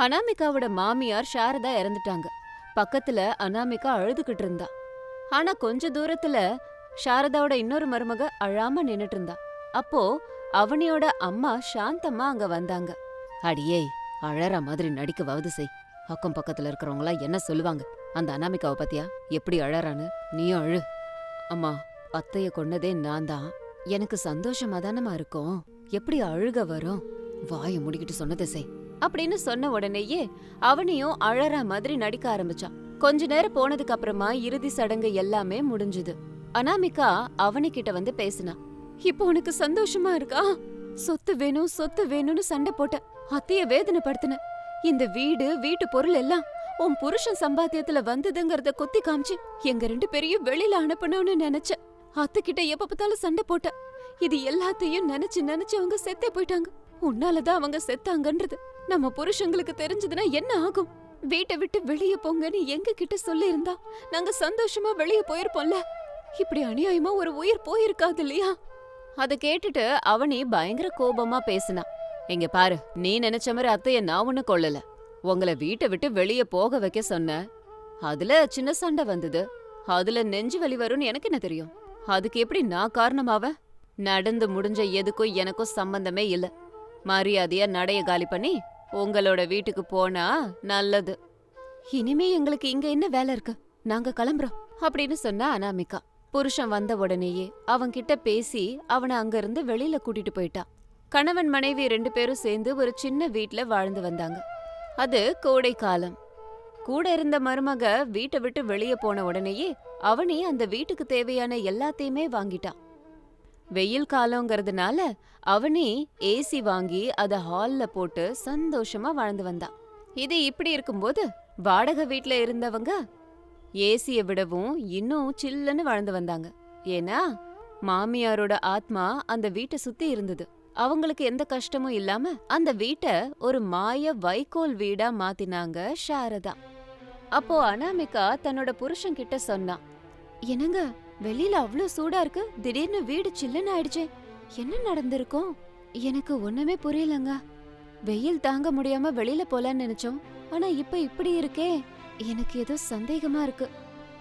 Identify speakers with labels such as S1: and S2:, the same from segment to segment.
S1: அனாமிகாவோட மாமியார் சாரதா இறந்துட்டாங்க. பக்கத்துல அனாமிகா அழுதுகிட்டு இருந்தா. ஆனா கொஞ்ச தூரத்துல சாரதாவோட இன்னொரு மருமக அழாம நின்னுட்டு இருந்தா. அப்போ அவனியோட அம்மா சாந்தம்மா அங்க வந்தாங்க. அடியே அழற மாதிரி நடிக்கவாவது செய். அக்கம் பக்கத்துல இருக்கிறவங்களா என்ன சொல்லுவாங்க? அந்த அனாமிகாவை பத்தியா? எப்படி அழறான்னு? நீயும் அழு. அம்மா அத்தைய கொன்னதே நான் தான். எனக்கு சந்தோஷமா தானமா இருக்கும். எப்படி அழுக வரும்? வாயை முடிக்கிட்டு சொன்னதை செய். அப்படின்னு சொன்ன உடனேயே அவனையும் அழற மாதிரி நடிக்க ஆரம்பிச்சான். கொஞ்ச நேரம் போனதுக்கு அப்புறமா இறுதி சடங்கு எல்லாமே முடிஞ்சது. அனாமிகா அவனிக்கிட்ட வந்து பேசினா இப்போ உனக்கு சந்தோஷமா இருக்கா? சொத்து வேணும் சொத்து வேணும்னு சண்டை போட்ட அத்தைய வேதனைப்படுத்தின. இந்த வீடு வீட்டு பொருள் எல்லாம் உன் புருஷன் சம்பாத்தியத்துல வந்ததுங்கறத கொத்தி காமிச்சு எங்க ரெண்டு பேரையும் வெளியில அனுப்பணும்னு நினைச்ச. அத்தைக்கிட்ட எப்ப பார்த்தாலும் சண்டை போட்ட. இது எல்லாத்தையும் நினைச்சு நினைச்சு அவங்க செத்தே போயிட்டாங்க. உன்னாலதான் அவங்க செத்தாங்கன்றது. நம்ம புருஷங்களுக்கு தெரிஞ்சதுன்னா என்ன ஆகும்? வீட்டை விட்டு வெளிய போங்கன்னு எங்க கிட்ட சொல்லியிருந்தா நாங்க சந்தோஷமா வெளிய போயிருப்போம்ல. இப்படி அநியாயமா ஒரு உயிர் போயிருக்காது இல்லையா? அத கேட்டுட்டு அவனி பயங்கர கோபமா பேசினா இங்க பாரு நீ நினைச்ச மாதிரி அத்தைய நான் ஒண்ணு கொள்ளல உங்கள வீட்டை விட்டு வெளிய போக வைக்க சொன்ன அதுல சின்ன சண்டை வந்தது. அதுல நெஞ்சு வலி வரும்னு எனக்கு என்ன தெரியும்? அதுக்கு எப்படி நான் காரணமாவ? நடந்து முடிஞ்ச எதுக்கும் எனக்கும் சம்பந்தமே இல்ல. மரியாதையா நடைய காலி பண்ணி உங்களோட வீட்டுக்கு போனா நல்லது. இனிமே எங்களுக்கு இங்க என்ன வேலை இருக்கு? நாங்க கிளம்புறோம் அப்படின்னு சொன்னா அனாமிகா. புருஷன் வந்த உடனேயே அவன்கிட்ட பேசி அவனை அங்கிருந்து வெளியில கூட்டிட்டு போயிட்டா. கணவன் மனைவி ரெண்டு பேரும் சேர்ந்து ஒரு சின்ன வீட்ல வாழ்ந்து வந்தாங்க. அது கோடை காலம். கூட இருந்த மருமக வீட்டை விட்டு வெளியே போன உடனேயே அவனே அந்த வீட்டுக்கு தேவையான எல்லாத்தையுமே வாங்கிட்டான். வெயில் காலங்கிறதுனால அவனே ஏசி வாங்கி அத ஹால்ல போட்டு சந்தோஷமா வாழ்ந்து வந்தான் இது இப்படி இருக்கும்போது வாடகை வீட்ல இருந்தவங்க ஏசிய விடவும் இன்னும் சில்லுன்னு வாழ்ந்து வந்தாங்க. ஏன்னா மாமியாரோட ஆத்மா அந்த வீட்டை சுத்தி இருந்தது. அவங்களுக்கு எந்த கஷ்டமும் இல்லாம அந்த வீட்டை ஒரு மாய வைக்கோல் வீடா மாத்தினாங்க சாரதா. அப்போ அனாமிகா தன்னோட புருஷன் கிட்ட சொன்னா என்னங்க வெளியில அவ்ளோ சூடா இருக்கு. திடீர்னு வீடு சில்லுன்னு ஆயிடுச்சே. என்ன நடந்திருக்கும்? எனக்கு ஒண்ணுமே புரியலங்க. வெயில் தாங்க முடியாம வெளியில போலான்னு நினைச்சோம். ஆனா இப்ப இப்படி இருக்கே. எனக்கு ஏதோ சந்தேகமா இருக்கு.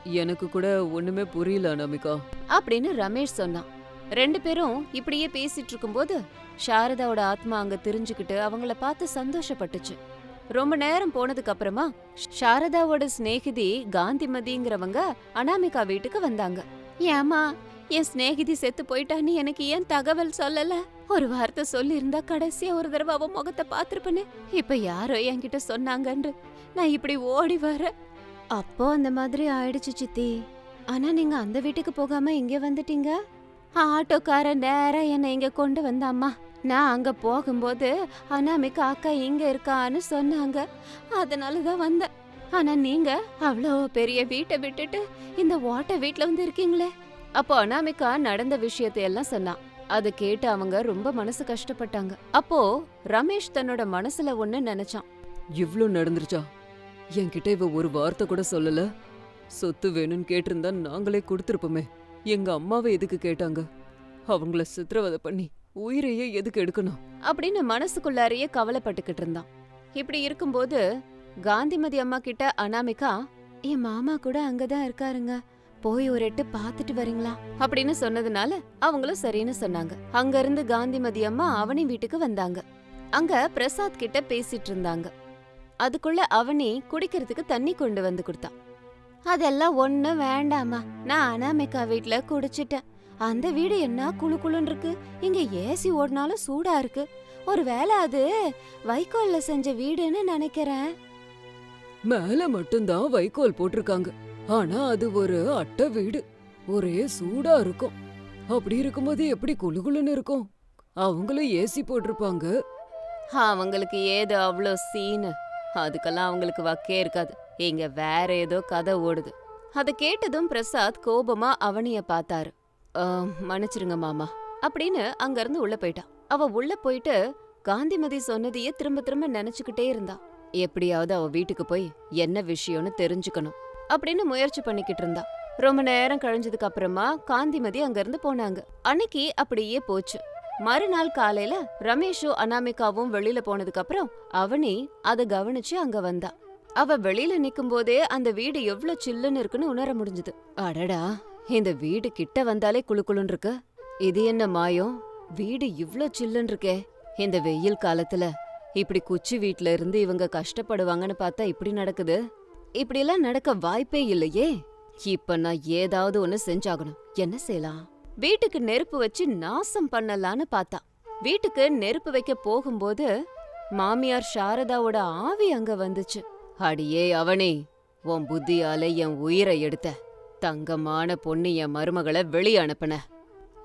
S2: எனக்கு கூட ஒண்ணுமே புரியல அனாமிகா.
S1: அப்படின்னு ரமேஷ் சொன்னான். ரெண்டு பேரும் இப்படியே பேசிட்டு இருக்கும்போது சாரதாவோட ஆத்மா அங்க தெரிஞ்சுக்கிட்டு அவங்கள பார்த்து சந்தோஷப்பட்டுச்சு. ரொம்ப நேரம் போனதுக்கு அப்புறமா சாரதாவோட சிநேகிதி காந்திமதிங்கிறவங்க அனாமிகா வீட்டுக்கு வந்தாங்க. ஏமா என் சிநேகிதி செத்து போயிட்டான்னு எனக்கு ஏன் தகவல் சொல்லல? ஒரு வார்த்தை சொல்லியிருந்தா கடைசியா ஒரு தடவை அவ முகத்தை பாத்திருப்பேனே இப்ப யாரோ என்கிட்ட சொன்னாங்கன்று. நான் இப்படி ஓடி வர. அப்போ அந்த மாதிரி ஆயிடுச்சு சித்தி. ஆனா நீங்க அந்த வீட்டுக்கு போகாம இங்க வந்துட்டீங்க? ஆட்டோக்காரன் நேரா என்னை இங்க கொண்டு வந்தாம்மா. நான் அங்க போகும்போது அனாமிகா அக்கா இங்க இருக்கான்னு சொன்னாங்க. அதனால தான் வந்தேன். ஆனா நீங்க அவ்வளோ பெரிய வீட்டை விட்டுட்டு இந்த ஓட்ட வீட்ல வந்து இருக்கீங்களே? அப்போ அனாமிகா நடந்த விஷயத்தை எல்லாம் சொன்னான் அதை கேட்டு அவங்க ரொம்ப மனசு கஷ்டப்பட்டாங்க. அப்போ ரமேஷ் தன்னோட மனசுல ஒண்ணு நினைச்சான்.
S2: இவ்ளோ நடந்துருச்சா? என்கிட்ட இவ ஒரு வார்த்தை கூட சொல்லல. சொத்து வேணும்னு கேட்டிருந்தா நாங்களே கொடுத்துருப்போமே. எங்க அம்மாவை எதுக்கு கேட்டாங்க? அவங்கள சித்திரவதை பண்ணி உயிரையே எதுக்கு எடுக்கணும்?
S1: அப்படின்னு மனசுக்குள்ளாரையே கவலைப்பட்டுக்கிட்டு இருந்தான். இப்படி இருக்கும்போது காந்திமதி அம்மா கிட்ட அனாமிகா என் மாமா கூட அங்கதான் இருக்காருங்க. போய் ஒரு எட்டு பாத்துட்டு வரீங்களா? அப்படின்னு சொன்னதுனால அவங்களும் சரின்னு சொன்னாங்க. அங்க இருந்து காந்திமதி அம்மா அவனி வீட்டுக்கு வந்தாங்க. அங்க பிரசாத் கிட்ட பேசிட்டு இருந்தாங்க. அதுக்குள்ள அவனி குடிக்கிறதுக்கு தண்ணி கொண்டு வந்து கொடுத்தான். அதெல்லாம் ஒண்ணும் வேண்டாமா நான் அனாமிகா வீட்ல குடிச்சிட்டேன். அந்த வீடு என்ன குளு குளுன்னு இருக்கு. இங்க ஏசி ஓடினாலும் சூடா இருக்கு. ஒருவேளை அது வைக்கோல்ல செஞ்ச வீடுன்னு நினைக்கிறேன்.
S2: மேல மட்டும்தான் வைக்கோல் போட்டிருக்காங்க. ஆனா அது ஒரு அட்டை வீடு. ஒரே சூடா இருக்கும். அப்படி இருக்கும்போது எப்படி குளுகுளுன்னு இருக்கும்? அவங்களும் ஏசி போட்டிருப்பாங்க.
S1: அவங்களுக்கு ஏதோ அவ்வளோ சீனு? அதுக்கெல்லாம் அவங்களுக்கு வக்கே இருக்காது. இங்க வேற ஏதோ கதை ஓடுது. அதை கேட்டதும் பிரசாத் கோபமா அவனிய பார்த்தாரு. "ஆ, மன்னிச்சிருங்க மாமா அப்படின்னு அங்கிருந்து உள்ள போயிட்டா அவ உள்ள போயிட்டு காந்திமதி சொன்னதையே திரும்ப திரும்ப நினைச்சுக்கிட்டே இருந்தா. எப்படியாவது அவ வீட்டுக்கு போய் என்ன விஷயம்னு தெரிஞ்சுக்கணும் அப்படின்னு முயற்சி பண்ணிக்கிட்டு இருந்தா. ரொம்ப நேரம் கழிஞ்சதுக்கு அப்புறமா காந்திமதி அங்கிருந்து போனாங்க. அன்னைக்கு அப்படியே போச்சு. மறுநாள் காலையில ரமேஷும் அனாமிகாவும் வெளியில போனதுக்கு அப்புறம் அவனி அத கவனிச்சு அங்க வந்தா. அவ வெளியில நிக்கும் போதே அந்த வீடு எவ்வளவு சில்லுன்னு இருக்குன்னு உணர முடிஞ்சது. அடடா இந்த வீடு கிட்ட வந்தாலே குளுகுளுன்னு இருக்கு. இது என்ன மாயம்? வீடு இவ்ளோ சில்லுன்னு இருக்கே. இந்த வெயில் காலத்துல இப்படி குச்சி வீட்ல இருந்து இவங்க கஷ்டப்படுவாங்கன்னு பார்த்தா இப்படி நடக்குது? இப்படியெல்லாம் நடக்க வாய்ப்பே இல்லையே. இப்ப நான் ஏதாவது ஒண்ணு செஞ்சாகணும். என்ன செய்யலாம்? வீட்டுக்கு நெருப்பு வச்சு நாசம் பண்ணலான்னு பார்த்தா. வீட்டுக்கு நெருப்பு வைக்க போகும்போது மாமியார் சாரதாவோட ஆவி அங்க வந்துச்சு. அடியே அவனே உன் புத்தியால என் உயிரை எடுத்த. தங்கமான பொண்ணு என் மருமகளை வெளிய அனுப்புன.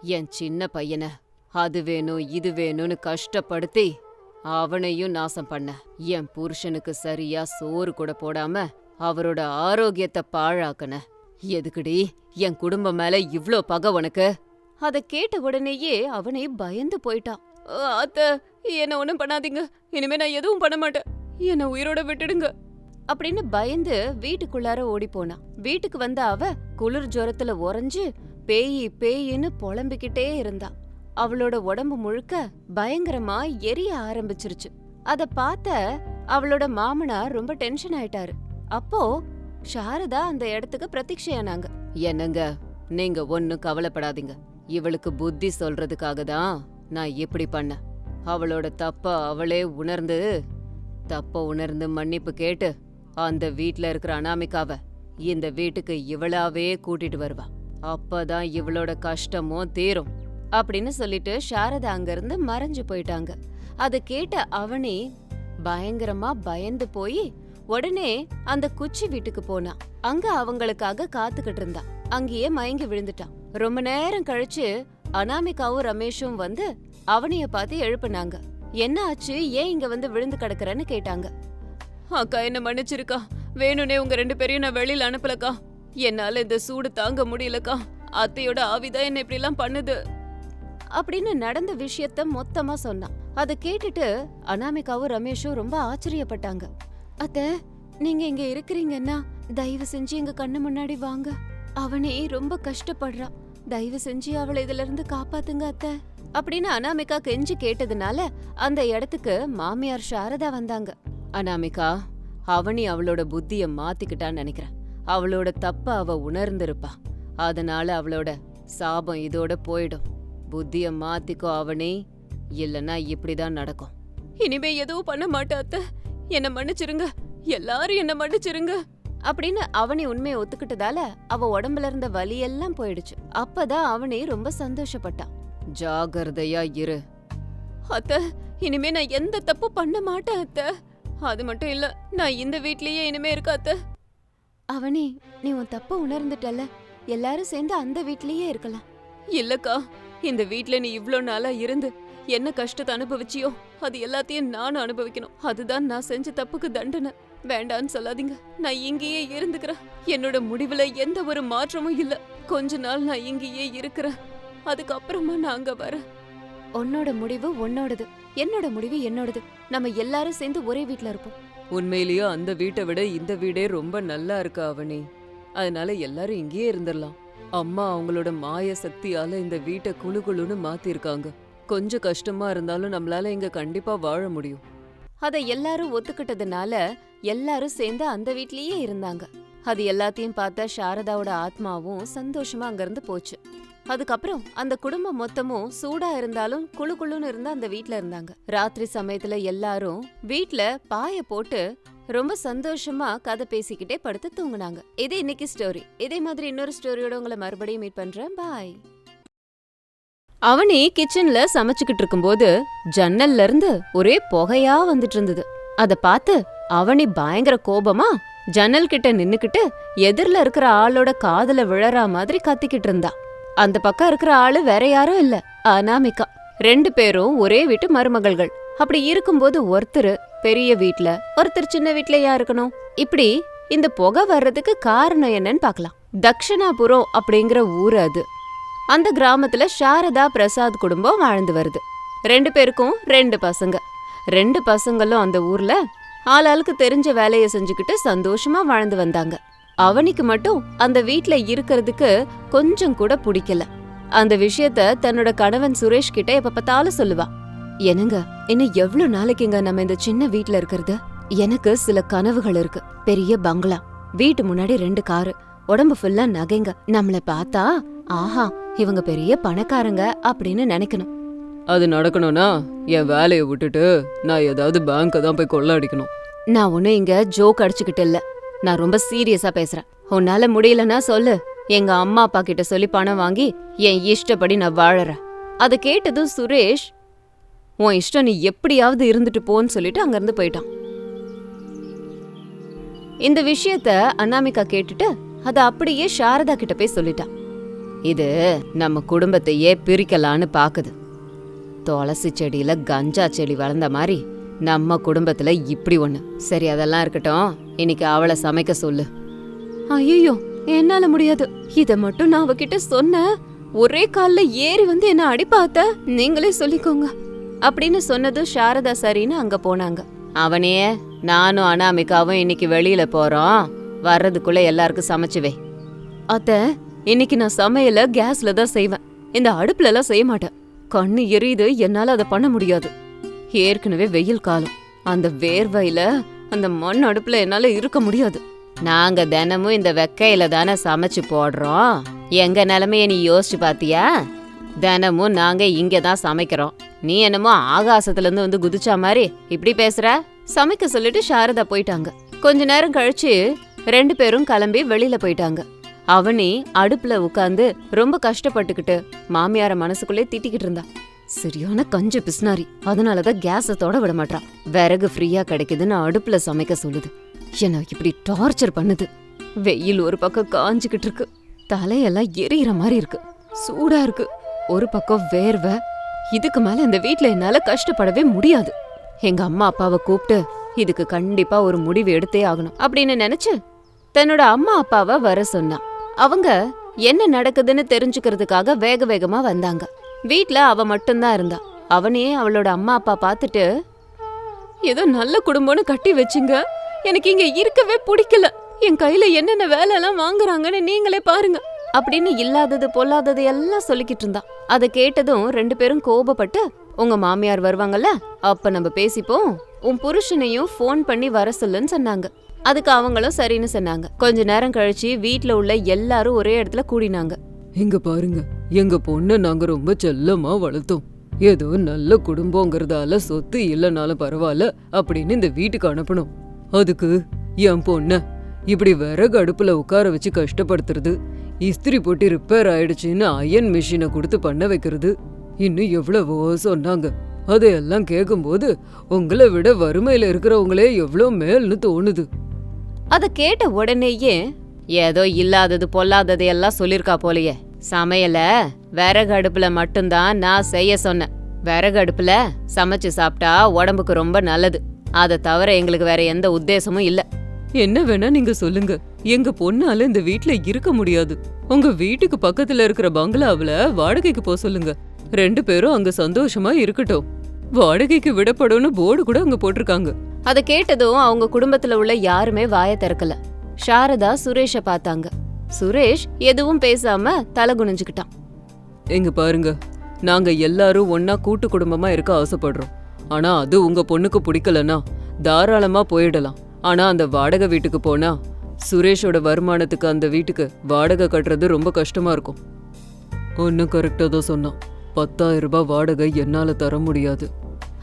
S1: என் சின்ன பையன அது வேணும் இது வேணும்னு கஷ்டப்படுத்தி அவனையும் நாசம் பண்ண. என் புருஷனுக்கு சரியா சோறு கூட போடாம அவரோட ஆரோக்கியத்தை பாழாக்குன. எதுக்குடி? என் குடும்பம் மேல இவ்ளோ பகை உனக்கு? அத கேட்ட உடனேயே அவனே பயந்து போயிட்டான். அத்த என்ன ஒண்ணும் பண்ணாதீங்க. இனிமே நான் எதுவும் பண்ண மாட்டேன். என்ன உயிரோட விட்டுடுங்க. அப்படின்னு பயந்து வீட்டுக்குள்ளார ஓடி போனான். வீட்டுக்கு வந்த அவ குளிர் ஜுரத்துல உறைஞ்சு பேயி பேயின்னு புலம்பிக்கிட்டே இருந்தா அவளோட உடம்பு முழுக்க பயங்கரமா எரிய ஆரம்பிச்சிருச்சு. அத பார்த்த அவளோட மாமனார் ரொம்ப டென்ஷன் ஆயிட்டாரு. அப்போ சாரதா அந்த இடத்துக்கு பிரதீட்சையானாங்க என்னங்க? நீங்க ஒன்னும் கவலைப்படாதீங்க. இவளுக்கு புத்தி சொல்றதுக்காக தான் நான் இப்படி பண்ண அவளோட தப்ப அவளே உணர்ந்து தப்ப உணர்ந்து மன்னிப்பு கேட்டு அந்த வீட்ல இருக்கிற அனாமிகாவ இந்த வீட்டுக்கு இவளாவே கூட்டிட்டு வருவா. அப்பதான் இவளோட கஷ்டமும் தீரும். அப்படின்னு சொல்லிட்டு சாரதா அங்கிருந்து மறைஞ்சு போயிட்டாங்க. அதை கேட்ட அவனே பயங்கரமா பயந்து போய் உடனே அந்த குச்சி வீட்டுக்கு போனா. அங்க அவங்களுக்காக காத்துக்கிட்டு இருந்தான் அங்கேயே மயங்கி விழுந்துட்டான். ரொம்ப நேரம் கழிச்சு அனாமிகாவும் ரமேஷும் வந்து அவனைய பார்த்து எழுப்புனாங்க. என்ன ஆச்சு? ஏன் இங்க வந்து விழுந்து கிடக்குறன்னு கேட்டாங்க. அக்கா என்ன மன்னிச்சிருக்கா? வேணும்னே உங்க ரெண்டு பேரையும் நான் வெளியில அனுப்பலக்கா. என்னால இந்த சூடு தாங்க முடியலக்கா. அத்தையோட ஆவிதான் என்ன இப்படி எல்லாம் பண்ணுது. அப்படின்னு நடந்த விஷயத்த மொத்தமா சொன்னான். அதை கேட்டுட்டு அனாமிகாவும் ரமேஷும் ரொம்ப ஆச்சரியப்பட்டாங்க. அத்த நீங்க இங்க இருக்கிறீங்கன்னா தயவு செஞ்சு எங்க கண்ணு முன்னாடி வாங்க. அவனே ரொம்ப கஷ்டப்படுறான் தயவு செஞ்சு அவளை இதுல இருந்து காப்பாத்துங்க அத்த. அப்படின்னு அனாமிகா கெஞ்சி கேட்டதுனால அந்த இடத்துக்கு மாமியார் சாரதா வந்தாங்க. அனாமிகா அவனி அவளோட புத்திய மாத்திக்கிட்டான்னு நினைக்கிறேன். அவளோட தப்ப அவ உணர்ந்திருப்பா. அதனால அவளோட சாபம் இதோட போயிடும். புத்திய மாத்திக்கோ அவனே. இல்லனா இப்படிதான் நடக்கும். இனிமே எதுவும் பண்ண மாட்டாத்த என்ன மன்னிச்சிருங்க. எல்லாரும் என்ன மன்னிச்சிருங்க. அப்படின்னு அவனி உண்மையை ஒத்துக்கிட்டதால அவ உடம்புல இருந்த வலி எல்லாம் போயிடுச்சு. அப்பதான் அவனி ரொம்ப சந்தோஷப்பட்டான். ஜாகிரதையா இரு. அத்த இனிமே நான் எந்த தப்பு பண்ண மாட்டேன் அத்த. அது மட்டும் இல்ல நான் இந்த வீட்லயே இனிமே இருக்க அத்த. அவனி நீ உன் தப்ப உணர்ந்துட்டல எல்லாரும் சேர்ந்து அந்த வீட்லயே இருக்கலாம். இல்லக்கா இந்த வீட்ல நீ இவ்ளோ நாளா இருந்து என்ன கஷ்டத்தை அனுபவிச்சியோ அது எல்லாத்தையும் நானும் அனுபவிக்கணும். அதுதான் நான் செஞ்ச தப்புக்கு தண்டனை. வேண்டான்னு சொல்லாதீங்க. நான் இங்கேயே இருந்துக்கிறேன். என்னோட முடிவுல எந்த ஒரு மாற்றமும் இல்ல. கொஞ்ச நாள் நான் இங்கேயே இருக்கிறேன். அதுக்கப்புறமா நான் அங்க வரேன். உன்னோட முடிவு உன்னோடது. என்னோட முடிவு என்னோடது. நம்ம எல்லாரும் சேர்ந்து ஒரே வீட்ல இருப்போம்.
S2: உண்மையிலேயே அந்த வீட்டை விட இந்த வீடே ரொம்ப நல்லா இருக்கு அவனி அதனால எல்லாரும் இங்கேயே இருந்துடலாம் அம்மா அவங்களோட மாய சக்தியால இந்த வீட்டை குழு குழுன்னு மாத்திருக்காங்க. கொஞ்சம் கஷ்டமா இருந்தாலும் நம்மளால இங்க கண்டிப்பா வாழ முடியும்.
S1: அத எல்லாரும் ஒத்துக்கிட்டதுனால எல்லாரும் சேர்ந்து அந்த வீட்லயே இருந்தாங்க. அது எல்லாத்தையும் பார்த்த சாரதாவோட ஆத்மாவும் சந்தோஷமா அங்கிருந்து போச்சு. அதுக்கப்புறம் அந்த குடும்பம் மொத்தமும் சூடா இருந்தாலும் குளு குளுன்னு இருந்த அந்த வீட்ல இருந்தாங்க. ராத்திரி சமயத்துல எல்லாரும் வீட்ல பாய போட்டு ரொம்ப சந்தோஷமா கதை பேசிக்கிட்டே படுத்து தூங்குனாங்க. இது இன்னைக்கு ஸ்டோரி இதே மாதிரி இன்னொரு ஸ்டோரியோட உங்களை மறுபடியும் மீட் பண்றேன். பாய் அவனி கிச்சன்ல சமைச்சுக்கிட்டு இருக்கும்போது ஜன்னல்ல இருந்து ஒரே புகையா வந்துட்டு இருந்தது. அத பார்த்து அவனி பயங்கர கோபமா ஜன்னல் கிட்ட நின்னுக்கிட்டு எதிர்ல இருக்கிற ஆளோட காதல விழற மாதிரி கத்திக்கிட்டு இருந்தா அந்த பக்கம் இருக்கிற ஆளு வேற யாரும் இல்ல. அனாமிகா. ரெண்டு பேரும் ஒரே வீட்டு மருமகள்கள். அப்படி இருக்கும்போது ஒருத்தர் பெரிய வீட்ல ஒருத்தர் சின்ன வீட்லயா இருக்கணும். இப்படி இந்த புகை வர்றதுக்கு காரணம் என்னன்னு பார்க்கலாம் தக்ஷணாபுரம் அப்படிங்கிற ஊர் அது. அந்த கிராமத்துல சாரதா பிரசாத் குடும்பம் வாழ்ந்து வருது. ரெண்டு பேருக்கும் ரெண்டு பசங்க. ரெண்டு பசங்களும் அந்த ஊர்ல ஆளாளுக்கு தெரிஞ்ச வேலையை செஞ்சுக்கிட்டு சந்தோஷமா வாழ்ந்து வந்தாங்க. அவனிக்கு மட்டும் அந்த வீட்ல இருக்கிறதுக்கு கொஞ்சம் கூட பிடிக்கல. அந்த விஷயத்த தன்னோட கணவன் சுரேஷ் கிட்ட எப்ப பார்த்தாலும் சொல்லுவா. என்னங்க இன்னும் எவ்வளவு நாளைக்குங்க நம்ம இந்த சின்ன வீட்ல இருக்கிறது? எனக்கு சில கனவுகள் இருக்கு. பெரிய பங்களா வீட்டு முன்னாடி ரெண்டு காரு உடம்பு ஃபுல்லா நகைங்க. நம்மள பார்த்தா ஆஹா இவங்க பெரிய பணக்காரங்க அப்படின்னு நினைக்கணும்.
S2: அது நடக்கணும்னா என் வேலையை விட்டுட்டு நான் ஏதாவது பேங்க்கை தான் போய் கொள்ள அடிக்கணும்.
S1: நான் ஒன்னும் இங்க ஜோக் அடிச்சுக்கிட்டு இல்ல. நான் ரொம்ப சீரியஸா பேசுறேன். உன்னால முடியலன்னா சொல்லு. எங்க அம்மா அப்பா கிட்ட சொல்லி பணம் வாங்கி என் இஷ்டப்படி நான் வாழறேன். அதை கேட்டதும் சுரேஷ் உன் இஷ்டம் நீ எப்படியாவது இருந்துட்டு போன்னு சொல்லிட்டு அங்கிருந்து போயிட்டான். இந்த விஷயத்த அனாமிகா கேட்டுட்டு அதை அப்படியே சாரதா கிட்ட போய் சொல்லிட்டான் இது நம்ம குடும்பத்தையே பிரிக்கலான்னு பாக்குது. துளசி செடியில கஞ்சா செடி வளர்ந்த மாதிரி நம்ம குடும்பத்துல இப்படி ஒண்ணு. சரி அதெல்லாம் இருக்கட்டும். இன்னைக்கு அவளை சமைக்க சொல்லு. ஐயோ என்னால முடியாது. இத மட்டும் நான் அவகிட்ட சொன்னேன். ஒரே கால்ல ஏறி வந்து என்ன அடிப்பாத்த நீங்களே சொல்லிக்கோங்க. அப்படின்னு சொன்னதும் சாரதா சரின்னு அங்க போனாங்க. அவனே நானும் அனாமிகாவும் இன்னைக்கு வெளியில போறோம். வர்றதுக்குள்ள எல்லாருக்கும் சமைச்சு வை. அத்த இன்னைக்கு நான் சமையல கேஸ்ல தான் செய்வேன். இந்த அடுப்புல எல்லாம் செய்ய மாட்டேன். கண்ணு எரியுது என்னால அதை பண்ண முடியாது. ஏற்கனவே வெயில் காலம். அந்த வேர்வையில அந்த மண் அடுப்புல என்னால இருக்க முடியாது. நாங்க தினமும் இந்த வெக்கையில தானே சமைச்சு போடுறோம். எங்க நிலைமைய நீ யோசிச்சு பாத்தியா? தினமும் நாங்க இங்க தான் சமைக்கிறோம். நீ என்னமோ ஆகாசத்துல இருந்து வந்து குதிச்சா மாதிரி இப்படி பேசுற? சமைக்க சொல்லிட்டு சாரதா போயிட்டாங்க. கொஞ்ச நேரம் கழிச்சு ரெண்டு பேரும் கிளம்பி வெளியில போயிட்டாங்க. அவனி அடுப்புல உட்காந்து ரொம்ப கஷ்டப்பட்டுக்கிட்டு மாமியார மனசுக்குள்ளே திட்டிக்கிட்டு இருந்தா. சரியான கஞ்ச பிஸ்னாரி அதனாலதான் கேஸ தொட விட மாட்டான் விறகு ஃப்ரீயா கிடைக்குதுன்னு அடுப்புல சமைக்க சொல்லுது. என்ன இப்படி டார்ச்சர் பண்ணுது. வெயில் ஒரு பக்கம் காஞ்சுக்கிட்டு இருக்கு. தலையெல்லாம் எரியற மாதிரி இருக்கு. சூடா இருக்கு. ஒரு பக்கம் வேர்வை. இதுக்கு மேல இந்த வீட்ல என்னால கஷ்டப்படவே முடியாது. எங்க அம்மா அப்பாவை கூப்பிட்டு இதுக்கு கண்டிப்பா ஒரு முடிவு எடுத்தே ஆகணும். அப்படின்னு நினைச்சு தன்னோட அம்மா அப்பாவை வர சொன்னான் அவங்க என்ன நடக்குதுன்னு தெரிஞ்சுக்கிறதுக்காக வேக வேகமா வந்தாங்க. வீட்டில் அவள் மட்டும்தான் இருந்தா. அவனே அவளோட அம்மா அப்பா பார்த்துட்டு ஏதோ நல்ல குடும்பம்னு கட்டி வச்சுங்க. எனக்கு இங்கே இருக்கவே பிடிக்கல. என் கையில் என்னென்ன வேலைலாம் வாங்குறாங்கன்னு நீங்களே பாருங்க. அப்படின்னு இல்லாதது பொல்லாதது எல்லாம் சொல்லிக்கிட்டு இருந்தா. அதை கேட்டதும் ரெண்டு பேரும் கோபப்பட்டு உங்க மாமியார் வருவாங்கல்ல அப்ப நம்ம பேசிப்போம். உன் புருஷனையும் ஃபோன் பண்ணி வர சொல்லுன்னு சொன்னாங்க. அதுக்கு அவங்களும் சரின்னு சொன்னாங்க. கொஞ்ச நேரம் கழிச்சு வீட்டில் உள்ள எல்லாரும் ஒரே இடத்துல கூடினாங்க.
S2: இங்க பாருங்க எங்க பொண்ணை நாங்க ரொம்ப செல்லமா வளர்த்தோம். ஏதோ நல்ல குடும்பங்கிறதால சொத்து இல்லைனாலும் பரவாயில்ல அப்படின்னு இந்த வீட்டுக்கு அனுப்பணும். அதுக்கு என் பொண்ண இப்படி விறகு அடுப்புல உட்கார வச்சு கஷ்டப்படுத்துறது இஸ்திரி போட்டு ரிப்பேர் ஆயிடுச்சுன்னு அயன் மிஷினை கொடுத்து பண்ண வைக்கிறது இன்னும் எவ்வளவோ சொன்னாங்க. அதையெல்லாம் கேட்கும்போது உங்களை விட வறுமையில இருக்கிறவங்களே எவ்வளோ மேல்னு தோணுது.
S1: அத கேட்ட உடனேயே ஏதோ இல்லாதது பொல்லாதது எல்லாம் சொல்லிருக்கா போலயே. சமையல விறகு அடுப்புல மட்டும்தான் நான் செய்ய சொன்னேன். விறகு அடுப்புல சமைச்சு சாப்பிட்டா உடம்புக்கு ரொம்ப நல்லது. அதை தவிர எங்களுக்கு வேற எந்த உத்தேசமும் இல்ல.
S2: என்ன வேணா நீங்க சொல்லுங்க. எங்க பொண்ணால இந்த வீட்ல இருக்க முடியாது. உங்க வீட்டுக்கு பக்கத்துல இருக்கிற பங்களாவுல வாடகைக்கு போக சொல்லுங்க. ரெண்டு பேரும் அங்க சந்தோஷமா இருக்கட்டும். வாடகைக்கு விடப்படும்னு போர்டு கூட அங்க போட்டிருக்காங்க.
S1: அத கேட்டதும் அவங்க குடும்பத்துல உள்ள யாருமே வாய திறக்கல. சாரதா சுரேஷ பார்த்தாங்க. சுரேஷ் எதுவும் பேசாம தலை குனிஞ்சுக்கிட்டான்.
S2: எங்க பாருங்க நாங்க எல்லாரும் ஒன்னா கூட்டு குடும்பமா இருக்க ஆசைப்படுறோம். ஆனா அது உங்க பொண்ணுக்கு பிடிக்கலன்னா தாராளமா போயிடலாம். ஆனா அந்த வாடகை வீட்டுக்கு போனா சுரேஷோட வருமானத்துக்கு அந்த வீட்டுக்கு வாடகை கட்டுறது ரொம்ப கஷ்டமா இருக்கும். ஒன்னும் கரெக்டா தான் சொன்னான். பத்தாயிரம் ரூபாய் வாடகை என்னால தர முடியாது.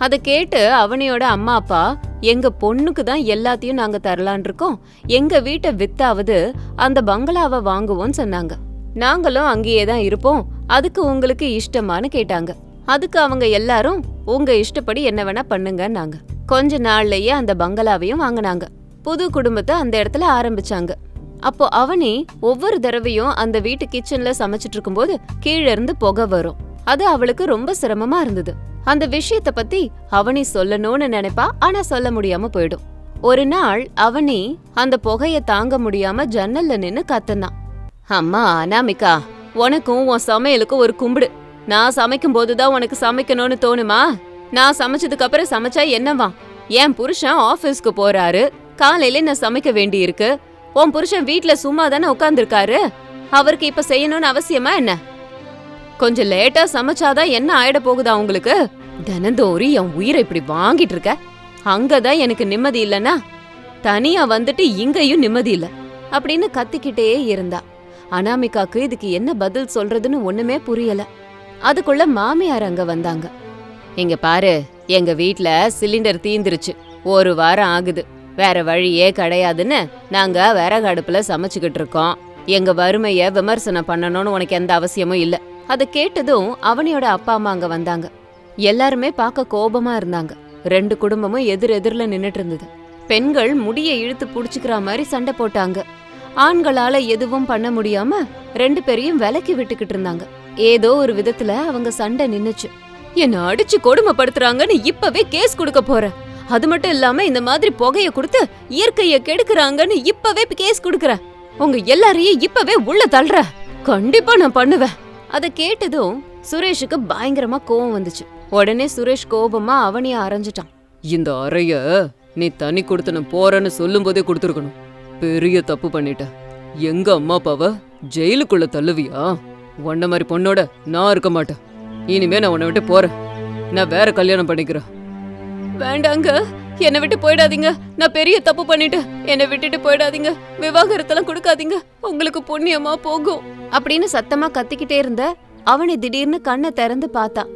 S1: அதை கேட்டு அவனியோட அம்மா அப்பா எங்க பொண்ணுக்கு தான் எல்லாத்தையும் நாங்க தரலான் இருக்கோம். எங்க வீட்டை வித்தாவது அந்த பங்களாவை வாங்குவோம்னு சொன்னாங்க. நாங்களும் அங்கேயே தான் இருப்போம். அதுக்கு உங்களுக்கு இஷ்டமான்னு கேட்டாங்க. அதுக்கு அவங்க எல்லாரும் உங்க இஷ்டப்படி என்ன வேணா பண்ணுங்கன்னாங்க. கொஞ்ச நாள்லயே அந்த பங்களாவையும் வாங்கினாங்க. புது குடும்பத்தை அந்த இடத்துல ஆரம்பிச்சாங்க. அப்போ அவனி ஒவ்வொரு தடவையும் அந்த வீட்டு கிச்சன்ல சமைச்சிட்டு இருக்கும்போது கீழ இருந்து புகை வரும். அது அவளுக்கு ரொம்ப சிரமமா இருந்தது. அந்த விஷயத்த பத்தி அவனி சொல்லணும்னு நினைப்பா ஆனா சொல்ல முடியாம போயிடும். ஒரு நாள் அவனி அந்த புகைய தாங்க முடியாம ஜன்னல்ல நின்னு கத்துனான் அம்மா அனாமிகா உனக்கும் உன் சமையலுக்கும் ஒரு கும்பிடு. நான் சமைக்கும் போதுதான் உனக்கு சமைக்கணும்னு தோணுமா? நான் சமைச்சதுக்கு அப்புறம் சமைச்சா என்னவா? என் புருஷன் ஆபீஸ்க்கு போறாரு. காலையில நான் சமைக்க வேண்டி இருக்கு உன் புருஷன் வீட்டுல சும்மா தானே உட்காந்துருக்காரு அவருக்கு இப்ப செய்யணும்னு அவசியமா என்ன? கொஞ்சம் லேட்டா சமைச்சாதான் என்ன ஆயிட போகுதா உங்களுக்கு? தினந்தோறும் என் உயிரை இப்படி வாங்கிட்டு இருக்க? அங்கதான் எனக்கு நிம்மதி இல்லனா தனியா வந்துட்டு இங்கேயும் நிம்மதி இல்ல. அப்படின்னு கத்திக்கிட்டே இருந்தா. அனாமிகாக்கு இதுக்கு என்ன பதில் சொல்றதுன்னு ஒண்ணுமே புரியல. அதுக்குள்ள மாமியார் அங்க வந்தாங்க. இங்க பாரு எங்க வீட்ல சிலிண்டர் தீந்துருச்சு. ஒரு வாரம் ஆகுது. வேற வழியே கிடையாதுன்னு நாங்க விறகு அடுப்புல சமைச்சுக்கிட்டு இருக்கோம். எங்க வறுமைய விமர்சனம் பண்ணணும்னு உனக்கு எந்த அவசியமும் இல்லை. அதை கேட்டதும் அவனியோட அப்பா அம்மா அங்க வந்தாங்க. எல்லாருமே பார்க்க கோபமா இருந்தாங்க. ரெண்டு குடும்பமும் எதிர் எதிர்ல நின்னுட்டு இருந்தது. பெண்கள் முடியை இழுத்து புடிச்சுக்கிற மாதிரி சண்டை போட்டாங்க. ஆண்களால எதுவும் பண்ண முடியாம ரெண்டு பேரையும் விலக்கி விட்டுக்கிட்டு இருந்தாங்க. ஏதோ ஒரு விதத்துல அவங்க சண்டை நின்னுச்சு. என்ன அடிச்சு கொடுமைப்படுத்துறாங்கன்னு இப்பவே கேஸ் கொடுக்க போறேன் அது மட்டும் இல்லாம இந்த மாதிரி புகைய கொடுத்து இயற்கைய கெடுக்குறாங்கன்னு இப்பவே கேஸ் கொடுக்கறேன் உங்க எல்லாரையும் இப்பவே உள்ள தள்ளுற. கண்டிப்பா நான் பண்ணுவேன். அதை கேட்டதும் சுரேஷுக்கு பயங்கரமா கோவம் வந்துச்சு. உடனே சுரேஷ் கோபமா அவனைய அரைஞ்சிட்டான்.
S2: இந்த அறைய நீ தனி கொடுத்து போறேன்னு சொல்லும் போதே கொடுத்துருக்கணும். பெரிய தப்பு பண்ணிட்ட. எங்க அம்மா அப்பாவ ஜெயிலுக்குள்ள தள்ளுவியா? உன்ன மாதிரி பொண்ணோட நான் இருக்க மாட்டேன். இனிமே நான் உன்னை விட்டு போறேன். நான் வேற கல்யாணம் பண்ணிக்கிறேன்.
S1: வேண்டாங்க. என்னை விட்டு போயிடாதீங்க. நான் பெரிய தப்பு பண்ணிட்டேன் என்னை விட்டுட்டு போயிடாதீங்க. விவாகரத்தெல்லாம் கொடுக்காதீங்க. உங்களுக்கு புண்ணியமா போகும். அப்படின்னு சத்தமா கத்திக்கிட்டே இருந்த அவனை திடீர்னு கண்ணை திறந்து பார்த்தான்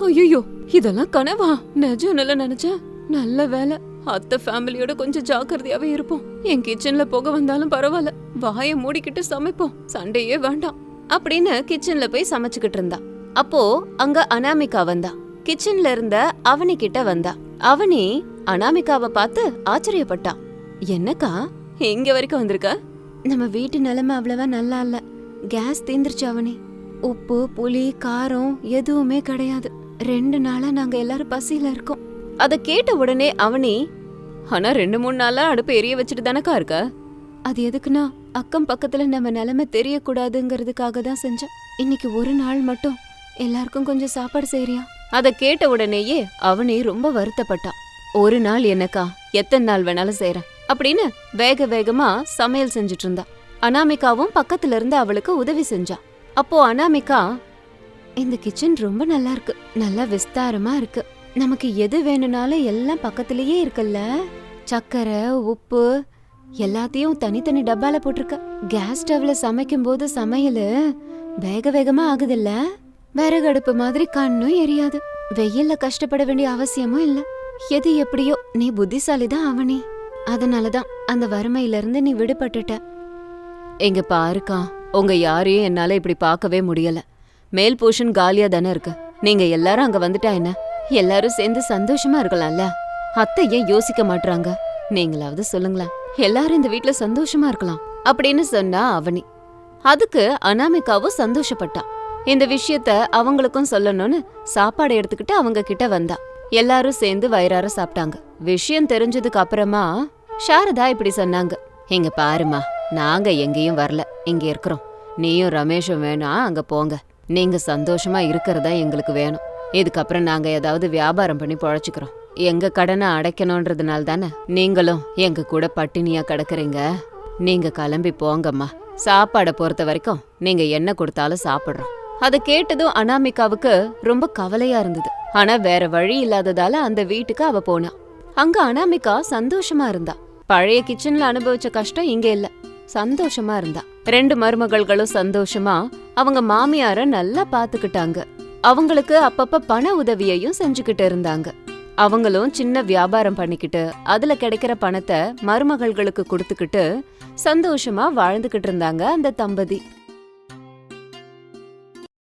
S1: ஐயோ இதெல்லாம் கனவா? நிஜம் நல்ல நினைச்சேன். நல்ல வேலை. அத்தை ஃபேமிலியோட கொஞ்சம் ஜாக்கிரதையாவே இருப்போம். என் கிச்சன்ல புகை வந்தாலும் பரவாயில்ல. வாயை மூடிக்கிட்டு சமைப்போம். சண்டையே வேண்டாம். அப்படின்னு கிச்சன்ல போய் சமைச்சுக்கிட்டு இருந்தா. அப்போ அங்க அனாமிகா வந்தா. கிச்சன்ல இருந்த அவனி கிட்ட வந்தா. அவனி அனாமிகாவை பார்த்து ஆச்சரியப்பட்டான். என்னக்கா இங்க வரைக்கும் வந்திருக்க? நம்ம வீட்டு நிலைமை அவ்வளவா நல்லா இல்ல. கேஸ் தீந்துருச்சு அவனி. உப்பு புளி காரம் எதுவுமே கிடையாது. ரெண்டு நாளா நாங்க எல்லாரும் பசியில இருக்கோம். அத கேட்ட உடனே அவனி ஆனா ரெண்டு மூணு நாளா அடுப்பு எரிய வச்சுட்டு தானக்கா இருக்க? அது எதுக்குன்னா அக்கம் பக்கத்துல நம்ம நிலைமை தெரியக்கூடாதுங்கிறதுக்காக தான் செஞ்சேன். இன்னைக்கு ஒரு நாள் மட்டும். எல்லாருக்கும் கொஞ்சம் சாப்பாடு செய்றியா? அதை கேட்ட உடனேயே அவனே ரொம்ப வருத்தப்பட்டான். ஒரு நாள் என்னக்கா எத்தனை நாள் வேணாலும் செய்யறேன் அப்படின்னு வேக வேகமா சமையல் செஞ்சுட்டு இருந்தா அனாமிகாவும் பக்கத்துல இருந்து அவளுக்கு உதவி செஞ்சா அப்போ அனாமிகா இந்த கிச்சன் ரொம்ப நல்லா இருக்கு நல்லா விஸ்தாரமா இருக்கு. நமக்கு எது வேணும்னாலும் எல்லாம் பக்கத்திலேயே இருக்குல்ல? சக்கரை உப்பு எல்லாத்தையும் தனித்தனி டப்பால போட்டிருக்க. கேஸ் ஸ்டவ்ல சமைக்கும் போது சமையல் வேக வேகமா ஆகுதுல்ல? விறகடுப்பு மாதிரி கண்ணும் எரியாது. வெயில்ல கஷ்டப்பட வேண்டிய அவசியமும் இல்ல. எது எப்படியோ நீ புத்திசாலி தான் அவனி. அதனாலதான் அந்த வறுமையில இருந்து நீ விடுபட்டுட்ட. எங்க பாருக்கா உங்க யாரையும் என்னால இப்படி பார்க்கவே முடியல. மேல் போர்ஷன் காலியா தானே இருக்கு. நீங்க எல்லாரும் அங்க வந்துட்டா என்ன? எல்லாரும் சேர்ந்து சந்தோஷமா இருக்கலாம்ல? அத்தை ஏன் யோசிக்க மாட்றாங்க? நீங்களாவது சொல்லுங்களேன். எல்லாரும் இந்த வீட்ல சந்தோஷமா இருக்கலாம். அப்படின்னு சொன்னா அவனி. அதுக்கு அனாமிகாவும் சந்தோஷப்பட்டா. இந்த விஷயத்த அவங்களுக்கும் சொல்லணும்னு சாப்பாடு எடுத்துக்கிட்டு அவங்க கிட்ட வந்தா. எல்லாரும் சேர்ந்து வயிறார சாப்பிட்டாங்க. விஷயம் தெரிஞ்சதுக்கு அப்புறமா சாரதா இப்படி சொன்னாங்க. இங்க பாருமா நாங்க எங்கேயும் வரல. இங்க இருக்கிறோம். நீயும் ரமேஷும் வேணா அங்க போங்க. நீங்க சந்தோஷமா இருக்கிறதா எங்களுக்கு வேணும். இதுக்கப்புறம் நாங்க ஏதாவது வியாபாரம் பண்ணி பொழைச்சுக்கிறோம். எங்க கடனை அடைக்கணும்ன்றதுனால தானே நீங்களும் எங்க கூட பட்டினியா கிடக்குறீங்க. நீங்க கிளம்பி போங்கம்மா. சாப்பாடை பொறுத்த வரைக்கும் நீங்க என்ன கொடுத்தாலும் சாப்பிட்றோம். அதை கேட்டதும் அனாமிகாவுக்கு ரொம்ப கவலையா இருந்தது. ஆனா வேற வழி இல்லாததால அந்த வீட்டுக்கு அவ போனா. அங்க அனாமிகா சந்தோஷமா இருந்தா. பழைய கிச்சன்ல அனுபவிச்ச கஷ்டம் இங்க இல்ல. சந்தோஷமா இருந்தா. ரெண்டு மருமகள்களும் சந்தோஷமா அவங்க மாமியார நல்லா பாத்துக்கிட்டாங்க. அவங்களுக்கு அப்பப்ப பண உதவியையும் செஞ்சுக்கிட்டு இருந்தாங்க. அவங்களும் சின்ன வியாபாரம் பண்ணிக்கிட்டு அதுல கிடைக்கிற பணத்தை மருமகள்களுக்கு கொடுத்துக்கிட்டு சந்தோஷமா வாழ்ந்துகிட்டு இருந்தாங்க அந்த தம்பதி.